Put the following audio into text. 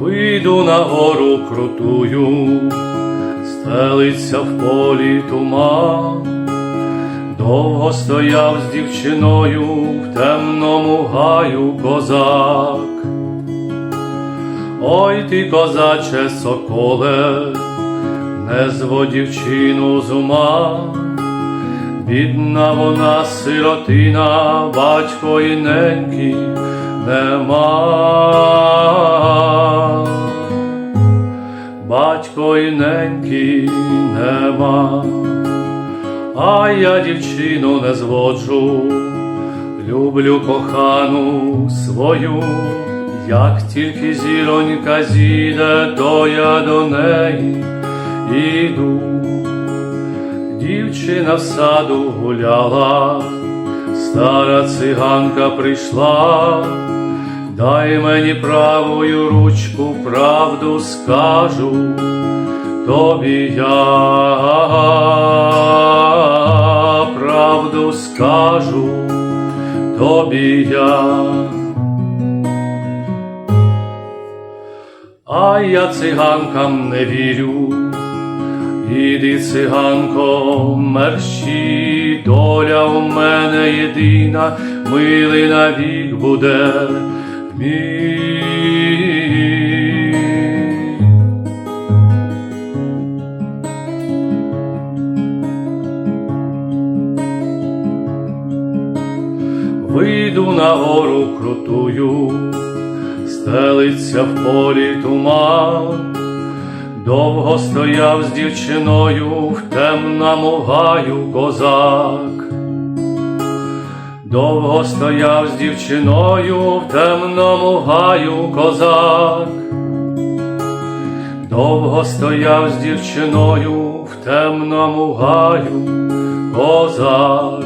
Вийду на гору крутую, стелиться в полі туман, довго стояв з дівчиною в темному гаю козак. Ой ти, козаче, соколе, не зводь дівчину з ума, бідна вона сиротина, батько і неньки нема. Батько неньки нема, а я дівчину не зводжу, люблю кохану свою, як тільки зіронька зійде, то я до неї іду. Дівчина в саду гуляла, стара циганка прийшла, дай мені правою ручку, правду скажу тобі я, правду скажу тобі я. А я циганкам не вірю. Іди, циганко, мерщі, доля у мене єдина, милий навік буде мій. Вийду на гору крутую, стелиться в полі туман. Довго стояв з дівчиною в темному гаю козак. Довго стояв з дівчиною в темному гаю козак. Довго стояв з дівчиною в темному гаю козак.